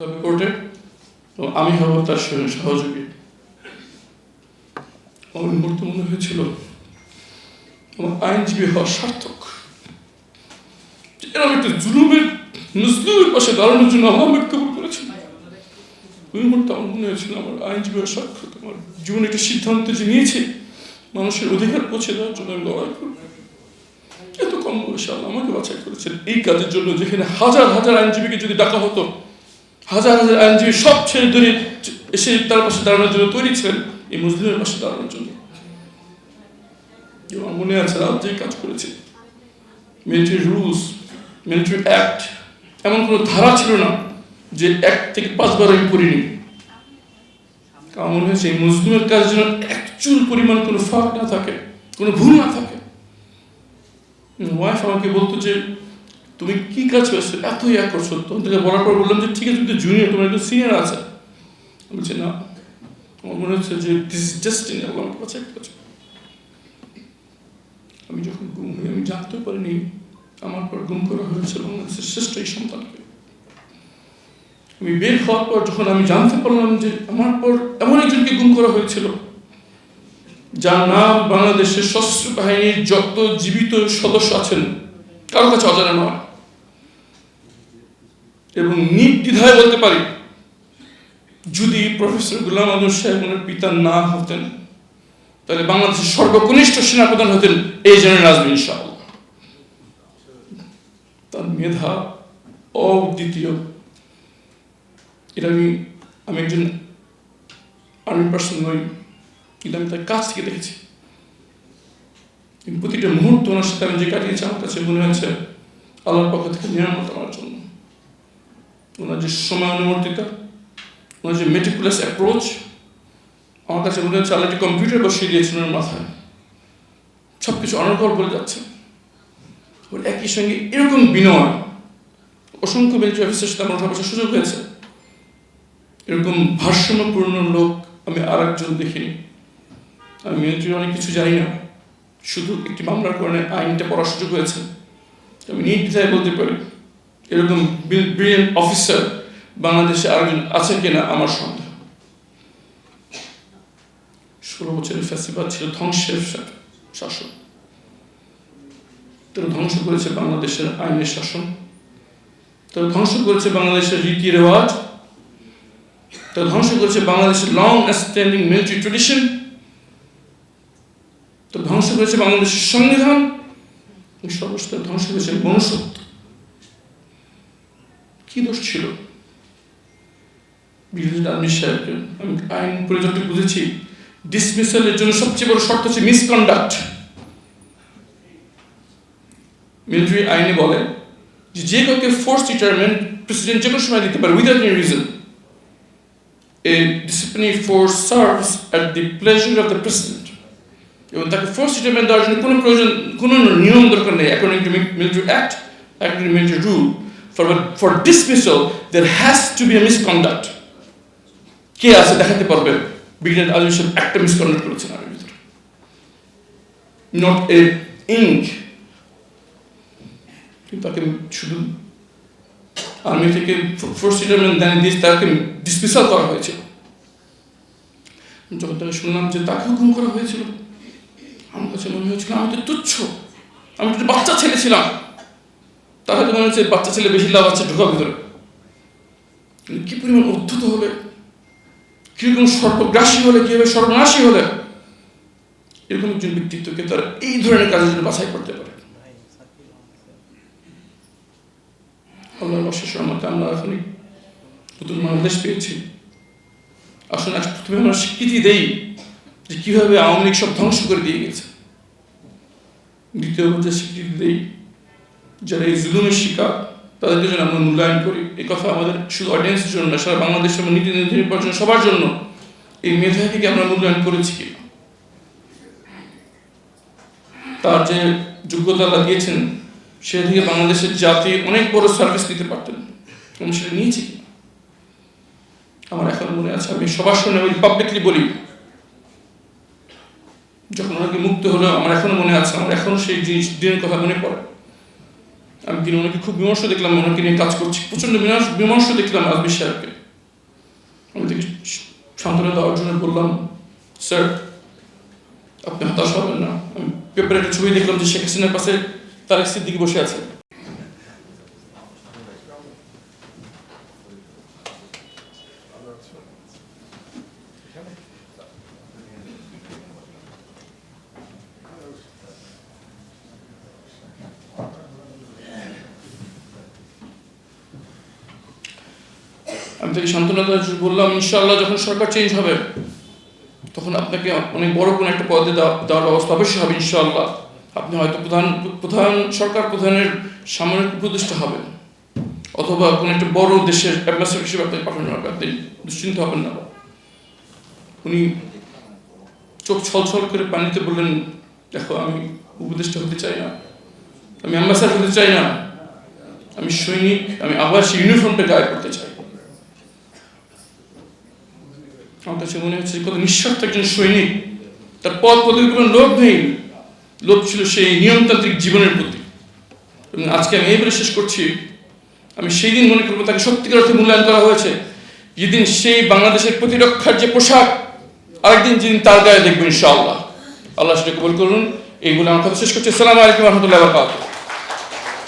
কোর্টে তো আমি হব তার সহযোগী। আমার মুহূর্তে মনে হয়েছিল, আমার আইনজীবী হওয়া সার্থক। এরকম একটা জুলুমের, মুসলিমের পাশে দাঁড়ানোর জন্য আমার আমি কবুল করেছিল ওই মুহূর্তে আমার মনে হয়েছিল, আমার আইনজীবী হওয়া সার্থক, আমার জীবনে একটা সিদ্ধান্ত যে নিয়েছে, মানুষের অধিকার পৌঁছে দেওয়ার জন্য আমি লড়াই করব। এত কম বয়সে আমাকে বাছাই করেছেন। এই কাজের জন্য যেখানে হাজার হাজার আইনজীবীকে যদি ডাকা হতো হাজার হাজার আইনজীবী সব ছেড়ে ধরে এসে তার পাশে দাঁড়ানোর জন্য তৈরি ছিলেন এই মুসলিমের পাশে দাঁড়ানোর জন্য। মনে আছে রাত যে কাজ করেছে। মিলিটারি রুলস মিলিটারি অ্যাক্ট এমন কোনো ধারা ছিল না যে এক থেকে পাঁচবার আমি করিনি কারণ মনে হয়েছে এই কাজ যেন এক চুল পরিমাণ কোনো ফাঁক না থাকে, কোনো ভুল না থাকে। ওয়াইফ আমাকে বলতো যে তুমি কি কাজ করছ? এত ইয়া করছ। তখন থেকে বলার পর বললাম যে, ঠিক আছে, তুমি জুনিয়র তোমার একটু সিনিয়র আছে। বলছি, না। আমার মনে হচ্ছে যে দিস ইজ ডেস্টিনি আল্লাহ আমাকে বাঁচাই করেছে আমি যখন গুম হই, আমি জানতে পারিনি আমার পর গুম করা হয়েছে বাংলাদেশের শ্রেষ্ঠ এই সন্তানকে। আমি বের হওয়ার পর যখন আমি জানতে পারলাম যে, আমার পর এমন একজনকে গুম করা হয়েছিল, যার নাম বাংলাদেশের সশস্ত্র বাহিনীর যত জীবিত সদস্য আছেন, কারও কাছে অজানা নয়। এবং নির্দ্বিধায় বলতে পারি, যদি প্রফেসর গুলাম আজম সাহেব ওনার পিতা না হতেন, তাহলে বাংলাদেশের সর্বকনিষ্ঠ সেনাপ্রধান হতেন এই জেনারেল আজমি ইনশাআল্লাহ। তার মেধা অদ্বিতীয়। এটা আমি আমি একজন আর্মি পার্সন নই, কিন্তু আমি তার কাছ থেকে দেখেছি। প্রতিটা মুহূর্ত ওনার সাথে আমি যে কাটিয়েছি, আমার কাছে মনে হয়েছে আল্লাহর পক্ষ থেকে নিরামত আমার জন্য। ওনার যে সময় অনুবর্তিতা ওনার যে মেটিকুলাস অ্যাপ্রোচ আমার কাছে মনে হচ্ছে আল্লাহ কম্পিউটার বসিয়ে দিয়েছেন ওনার মাথায়। সব কিছু অনর্গল বলে যাচ্ছে। ওর একই সঙ্গে এরকম বিনয়, অসংখ্য মিলিটারি অফিসের সাথে আমার বসার সুযোগ হয়েছে। এরকম ভারসাম্যপূর্ণ লোক আমি আর একজন দেখিনি। আমি মিলিটারি অনেক কিছু জানি না। শুধু একটি মামলার কারণে আইনটা পড়ার সুযোগ হয়েছে। আমি নির্দ্বিধায় বলতে পারি এরকম ব্রিলিয়ান্ট অফিসার বাংলাদেশে আরেকজন আছে কিনা আমার সন্দেহ। ষোলো বছরের ফেস্টিভাল ছিল ধ্বংসের শাসন। তারা ধ্বংস করেছে বাংলাদেশের আইনের শাসন। তারা ধ্বংস করেছে বাংলাদেশের রীতি রেওয়াজ তারা ধ্বংস করেছে বাংলাদেশের লং স্ট্যান্ডিং মিলিটারি ট্রেডিশন তো ধ্বংস করেছে বাংলাদেশের সংবিধান। এবং সর্বস্তর ধ্বংস করেছে মনুষ্যত্ব। কি দোষ ছিল? আইন যতটুকু বুঝেছি। ডিসমিসালের জন্য সবচেয়ে বড় শর্ত হচ্ছে মিসকন্ডাক্ট মিলিটারি আইনে বলে যে যে কাউকে ফোর্স রিটায়ারমেন্ট প্রেসিডেন্ট যে কোনো সময় দিতে পারে without any reason a disciplinary force serves at the pleasure of the president এবং তাকে ফোর্স রিটায়ারমেন্ট দেওয়ার জন্য কোনো প্রয়োজন, কোনো নিয়ম দরকার নেই according to military act according to military rule for for dismissal there has to be a misconduct কে আছে দেখাতে পারবে? ব্রিগেডিয়ার আজম সাহেব একটা মিসকন্ডাক্ট করেছেন আর্মির ভিতরে। নট এ ইঙ্ক কিন্তু তাকে শুধু আর্মি থেকে ফোর্স রিটায়ারমেন্ট দেন দিয়ে তাকে ডিসমিসাল করা হয়েছিল। যখন তাকে শুনলাম যে তাকে হুকুম করা হয়েছিল, আমার কাছে মনে হয়েছিল আমি তো তুচ্ছ। আমি তো বাচ্চা ছেলে ছিলাম। তাহলে মনে হচ্ছে বাচ্চা ছেলে বেশি লাভ আছে ঢোকা ভিতরে। কি পরিমাণ উদ্ধত হবে? কীরকম সর্বগ্রাসী হলে কি হবে সর্বনাশী হলে এরকম একজন ব্যক্তিত্বকে তারা এই ধরনের কাজের জন্য বাছাই করতে পারে? আল্লাহর অশেষ রহমতে আমরা এখনই নতুন বাংলাদেশ পেয়েছি। আসলে প্রথমে আমরা স্বীকৃতি দেই যে কীভাবে আওয়ামী লীগ সব ধ্বংস করে দিয়ে গেছে। দ্বিতীয় স্বীকৃতি দেই যারা এই জুলুমের শিকার, তাদেরকে যেন আমরা মূল্যায়ন করি। এই কথা আমাদের শুধু অডিয়েন্সের জন্য সারা বাংলাদেশের নীতি নির্বাচন সবার জন্য এই মেধাকে আমরা মূল্যায়ন করেছি কি? তার যে যোগ্যতা আল্লাহ দিয়েছেন সে থেকে বাংলাদেশের জাতি অনেক বড় সার্ভিস দিতে পারতেন। এবং সেটা নিয়েছি আমার এখন মনে আছে, আমি সবার সামনে আমি পাবলিকলি বলি, যখন ওনাকে মুক্ত হলো আমার এখনও মনে আছে, আমার এখনও সেই জিনিস দিনের কথা মনে পড়ে। আমি কিন্তু ওনাকে খুব বিমর্ষ দেখলাম ওনাকে নিয়ে কাজ করছি। প্রচণ্ড বিমর্ষ দেখলাম আজ সাহেবকে আমি দেখি সান্ত্বনা দেওয়ার জন্য বললাম, স্যার, আপনি হতাশ হবেন না। আমি পেপারে একটা ছবি দেখলাম যে শেখ হাসিনার পাশে তারেক সিদ্দিকি বসে আছে। আমি তাকে সান্ত্বনা বললাম, ইনশাআল্লাহ যখন সরকার চেঞ্জ হবে, তখন আপনাকে অনেক বড় কোনো একটা পদে দেওয়া- দেওয়ার ব্যবস্থা অবশ্যই হবে, ইনশাআল্লাহ। আপনি হয়তো প্রধান প্রধান সরকার প্রধানের সামরিক উপদেষ্টা হবেন, অথবা কোনো একটা বড় দেশের অ্যাম্বাসেডর হিসেবে আপনাকে পাঠানো হবে, আপনি দুশ্চিন্ত হবেন না। উনি চোখ ছলছল করে পানিতে বললেন, দেখো, আমি উপদেষ্টা হতে চাই না, আমি অ্যাম্বাসাডার হতে চাই না, আমি সৈনিক, আমি আবার সেই ইউনিফর্মটা গায়ে করতে চাই। আমার কাছে মনে হচ্ছে কত নিঃস্বার্থ একজন সৈনিক তার পদ পদবীর কোনো লোভ নেই। লোভ ছিল সেই নিয়মতান্ত্রিক জীবনের প্রতি। এবং আজকে আমি এই বলে শেষ করছি। আমি সেই দিন মনে করব তাকে সত্যিকার অর্থে মূল্যায়ন করা হয়েছে। যেদিন সেই বাংলাদেশের প্রতিরক্ষার যে পোশাক, আরেকদিন যেদিন তার গায়ে দেখবেন ইনশাআল্লাহ। আল্লাহ সেটা কবুল করুন। এইগুলো আমার কথা শেষ করছি। আসসালামু আলাইকুম রহমতুল্লাহ